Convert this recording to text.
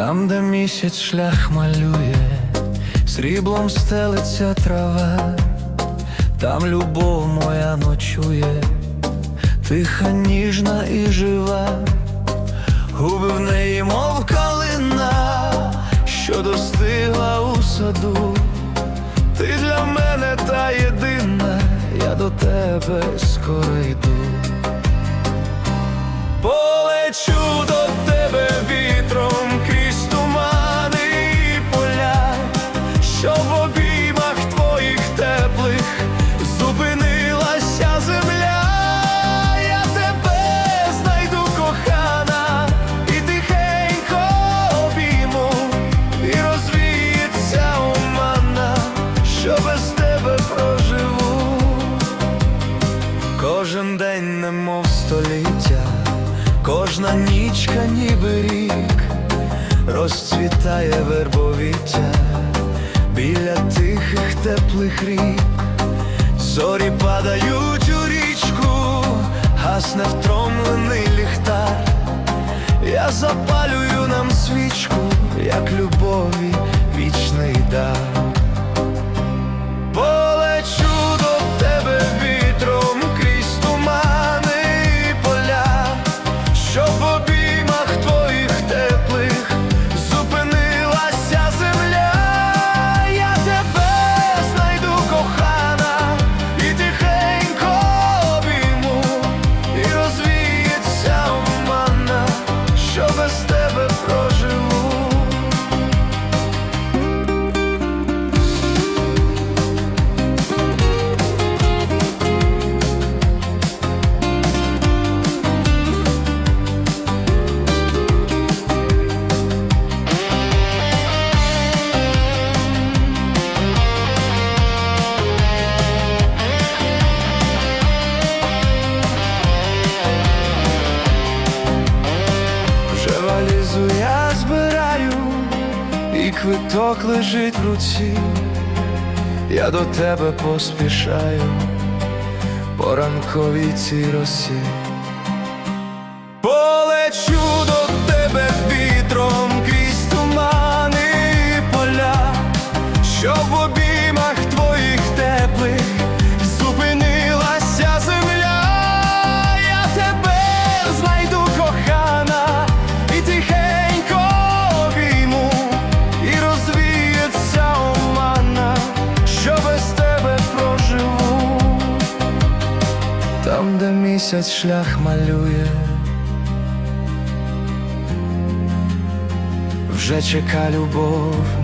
Там, де місяць шлях малює, сріблом стелиться трава, там любов моя ночує, тиха, ніжна і жива, губи в неї, мов калина, що достигла у саду. Ти для мене та єдина, я до тебе скоро йду. Полечу до День немов століття, кожна нічка ніби рік, розцвітає вербовіття біля тихих теплих рік, зорі падають у річку, гасне втомлений ліхтар. Я запалюю нам свічку, як любові квиток лежить в руці, я до тебе поспішаю по ранковій цій росі. Полечу до Там, де місяць шлях малює, вже чека любов моя.